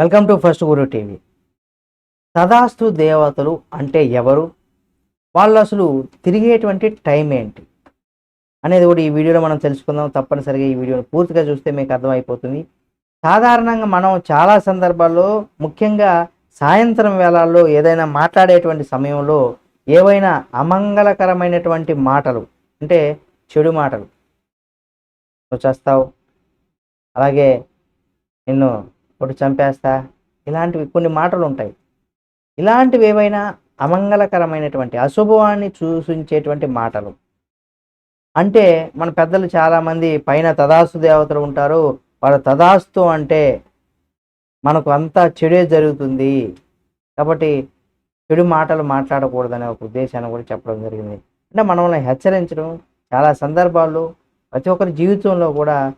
Welcome to first guru TV. సదాస్తు దేవతలు అంటే ఎవరు? వాళ్ళు అసలు తిరిగేటువంటి టైం ఏంటి? అనేది కూడా ఈ వీడియోలో మనం తెలుసుకుందాం. తప్పనిసరిగా ఈ వీడియోని పూర్తిగా చూస్తే మీకు అర్థమైపోతుంది. సాధారణంగా మనం చాలా సందర్భాల్లో ముఖ్యంగా సాయంత్రం వేళల్లో ఏదైనా మాట్లాడేటువంటి సమయంలో ఏవైనా అమంగళకరమైనటువంటి మాటలు అంటే చెడు మాటలు. నువ్వు చేస్తావు. అలాగే నిన్ను ఒకటి చంపేస్తా? ఇలాంటివి కొన్ని మాటలు ఉంటాయి ఇలాంటివి ఏవైనా అమంగళకరమైనటువంటి అశుభవాన్ని చూసించేటువంటి మాటలు. అంటే మన పెద్దలు చాలామంది పైన తదాస్తు దేవతలు ఉంటారు. వాళ్ళ తదాస్తు అంటే మనకు అంతా చెడే జరుగుతుంది. కాబట్టి చెడు మాటలు మాట్లాడకూడదనే ఒక ఉద్దేశాన్ని కూడా చెప్పడం జరిగింది. అంటే మనల్ని హెచ్చరించడం చాలా సందర్భాల్లో ప్రతి ఒక్కరి జీవితంలో కూడా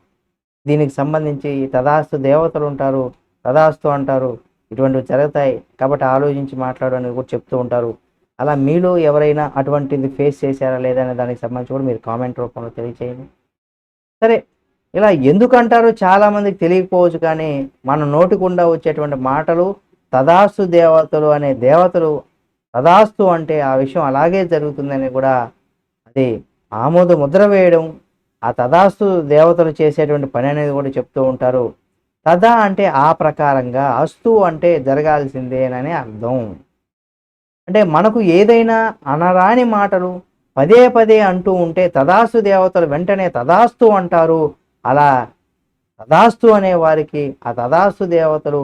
దీనికి సంబంధించి తదాస్తు దేవతలు ఉంటారు తదాస్తు అంటారు ఇటువంటివి జరుగుతాయి. కాబట్టి ఆలోచించి మాట్లాడని కూడా చెప్తూ ఉంటారు. అలా మీలో ఎవరైనా అటువంటిది ఫేస్ చేశారా లేదా అనే దానికి సంబంధించి కూడా మీరు కామెంట్ రూపంలో తెలియచేయండి. సరే ఇలా ఎందుకంటారో చాలామందికి తెలియకపోవచ్చు కానీ మన నోటికుండా వచ్చేటువంటి మాటలు తదాస్తు దేవతలు అనే దేవతలు తదాస్తు అంటే ఆ విషయం అలాగే జరుగుతుందని కూడా అది ఆమోద ముద్ర వేయడం ఆ తదాస్తు దేవతలు చేసేటువంటి పని అనేది కూడా చెప్తూ ఉంటారు. తదా అంటే ఆ ప్రకారంగా అస్తు అంటే జరగాల్సిందేనని అర్థం. అంటే మనకు ఏదైనా అనరాని మాటలు పదే పదే అంటూ ఉంటే తదాస్తు దేవతలు వెంటనే తదాస్తు అంటారు. అలా తదాస్తు అనే వారికి ఆ తదాస్తు దేవతలు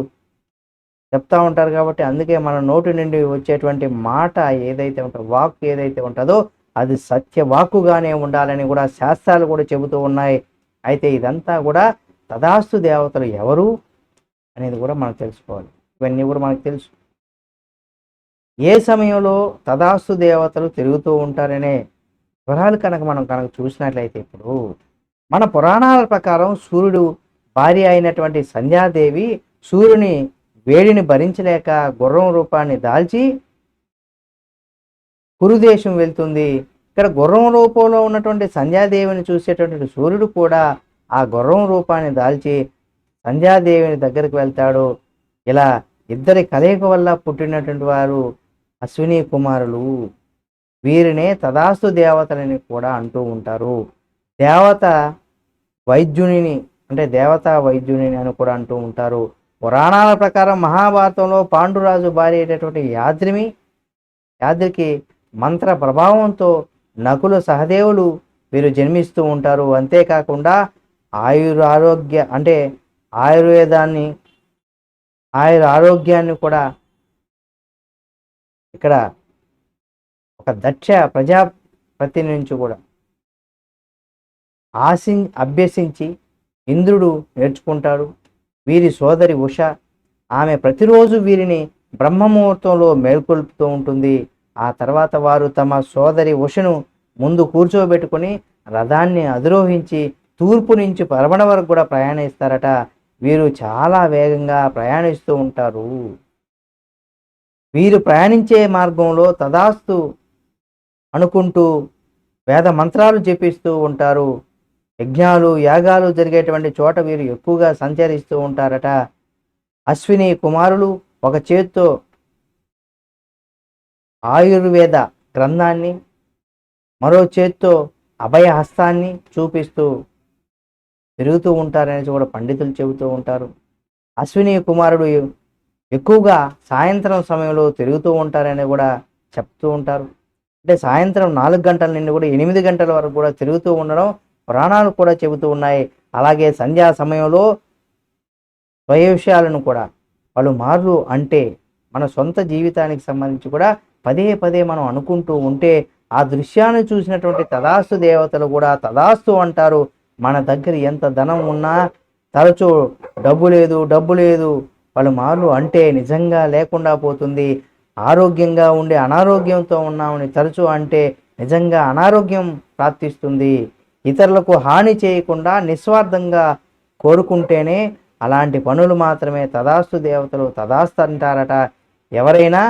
చెప్తా ఉంటారు కాబట్టి అందుకే మన నోటి నుండి వచ్చేటువంటి మాట ఏదైతే ఉంటుందో వాక్ ఏదైతే ఉంటుందో అది సత్యవాకుగానే ఉండాలని కూడా శాస్త్రాలు కూడా చెబుతూ ఉన్నాయి. అయితే ఇదంతా కూడా తదాస్తు దేవతలు ఎవరు అనేది కూడా మనం తెలుసుకోవాలి. ఇవన్నీ కూడా మనకు తెలుసు. ఏ సమయంలో తదాస్తు దేవతలు తిరుగుతూ ఉంటారనే వివరాలు కనుక మనం కనుక చూసినట్లయితే ఇప్పుడు మన పురాణాల ప్రకారం సూర్యుడు భార్య అయినటువంటి సంధ్యాదేవి సూర్యుని వేడిని భరించలేక గుర్రం రూపాన్ని దాల్చి కురుదేశం వెళ్తుంది. ఇక్కడ గుర్రం రూపంలో ఉన్నటువంటి సంధ్యాదేవిని చూసేటటువంటి సూర్యుడు కూడా ఆ గుర్రం రూపాన్ని దాల్చి సంధ్యాదేవిని దగ్గరికి వెళ్తాడు. ఇలా ఇద్దరి కలయిక వల్ల పుట్టినటువంటి వారు అశ్విని కుమారులు. వీరినే తదాస్తు దేవతలని కూడా అంటూ ఉంటారు. దేవత వైద్యునిని అంటే దేవతా వైద్యునిని అని కూడా అంటూ ఉంటారు. పురాణాల ప్రకారం మహాభారతంలో పాండురాజు భార్య అయినటువంటి యాద్రిమి యాద్రికి మంత్ర ప్రభావంతో నకుల సహదేవులు వీరు జన్మిస్తూ ఉంటారు. అంతేకాకుండా ఆయుర ఆరోగ్య అంటే ఆయుర్వేదాన్ని ఆయుర ఆరోగ్యాన్ని కూడా ఇక్కడ ఒక దక్ష ప్రజాపతి నుంచి కూడా ఆశి అభ్యసించి ఇంద్రుడు నేర్చుకుంటాడు. వీరి సోదరి ఉష ఆమె ప్రతిరోజు వీరిని బ్రహ్మముహూర్తంలో మేల్కొల్పుతూ ఉంటుంది. ఆ తర్వాత వారు తమ సోదరి ఉషను ముందు కూర్చోబెట్టుకుని రథాన్ని అధిరోహించి తూర్పు నుంచి పరమణ వరకు కూడా ప్రయాణిస్తారట. వీరు చాలా వేగంగా ప్రయాణిస్తూ ఉంటారు. వీరు ప్రయాణించే మార్గంలో తదాస్తు అనుకుంటూ వేద మంత్రాలు జపిస్తూ ఉంటారు. యజ్ఞాలు యాగాలు జరిగేటువంటి చోట వీరు ఎక్కువగా సంచరిస్తూ ఉంటారట. అశ్విని కుమారులు ఒక చేత్తో ఆయుర్వేద గ్రంథాన్ని మరో చేత్తో అభయహస్తాన్ని చూపిస్తూ తిరుగుతూ ఉంటారనేసి కూడా పండితులు చెబుతూ ఉంటారు. అశ్విని కుమారుడు ఎక్కువగా సాయంత్రం సమయంలో తిరుగుతూ ఉంటారని కూడా చెప్తూ ఉంటారు. అంటే సాయంత్రం నాలుగు గంటల నుండి కూడా ఎనిమిది గంటల వరకు కూడా తిరుగుతూ ఉండడం పురాణాలు కూడా చెబుతూ ఉన్నాయి. అలాగే సంధ్యా సమయంలో స్వయ విషయాలను కూడా పలుమార్లు అంటే మన సొంత జీవితానికి సంబంధించి కూడా పదే పదే మనం అనుకుంటూ ఉంటే ఆ దృశ్యాన్ని చూసినటువంటి తదాస్తు దేవతలు కూడా తదాస్తు అంటారు మన దగ్గర ఎంత ధనం ఉన్నా తరచూ డబ్బు లేదు డబ్బు లేదు. పలుమార్లు అంటే నిజంగా లేకుండా పోతుంది. ఆరోగ్యంగా ఉండి అనారోగ్యంతో ఉన్నామని తరచూ అంటే నిజంగా అనారోగ్యం ప్రాప్తిస్తుంది. ఇతరులకు హాని చేయకుండా నిస్వార్థంగా కోరుకుంటేనే అలాంటి పనులు మాత్రమే తదాస్తు దేవతలు తదాస్తు అంటారట. ఎవరైనా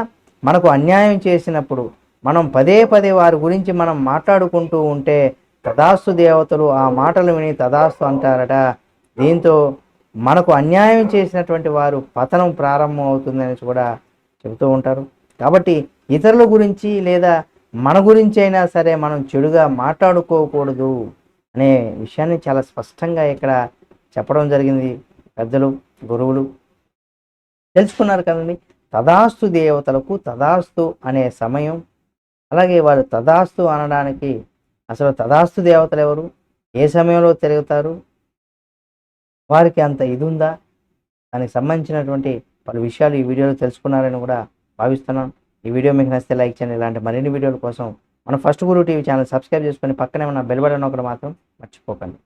మనకు అన్యాయం చేసినప్పుడు మనం పదే పదే వారి గురించి మనం మాట్లాడుకుంటూ ఉంటే తదాస్తు దేవతలు ఆ మాటలు విని తదాస్తు అంటారట. దీంతో మనకు అన్యాయం చేసినటువంటి వారు పతనం ప్రారంభం అవుతుందని కూడా చెబుతూ ఉంటారు. కాబట్టి ఇతరుల గురించి లేదా మన గురించి అయినా సరే మనం చెడుగా మాట్లాడుకోకూడదు అనే విషయాన్ని చాలా స్పష్టంగా ఇక్కడ చెప్పడం జరిగింది. పెద్దలు గురువులు తెలుసుకున్నారు కదండి. తదాస్తు దేవతలకు తదాస్తు అనే సమయం. అలాగే వారు తదాస్తు అనడానికి అసలు తదాస్తు దేవతలు ఎవరు? ఏ సమయంలో తిరుగుతారు? వారికి అంత ఇది ఉందా దానికి సంబంధించినటువంటి పలు విషయాలు ఈ వీడియోలో తెలుసుకున్నారని కూడా భావిస్తున్నాను. ఈ వీడియో మీకు నచ్చితే లైక్ చేయండి. ఇలాంటి మరిన్ని వీడియోల కోసం మన first guru TV channel subscribe చేసుకొని పక్కనే ఉన్న బెల్ బటన్ ఒకటి మాత్రం మర్చిపోకండి.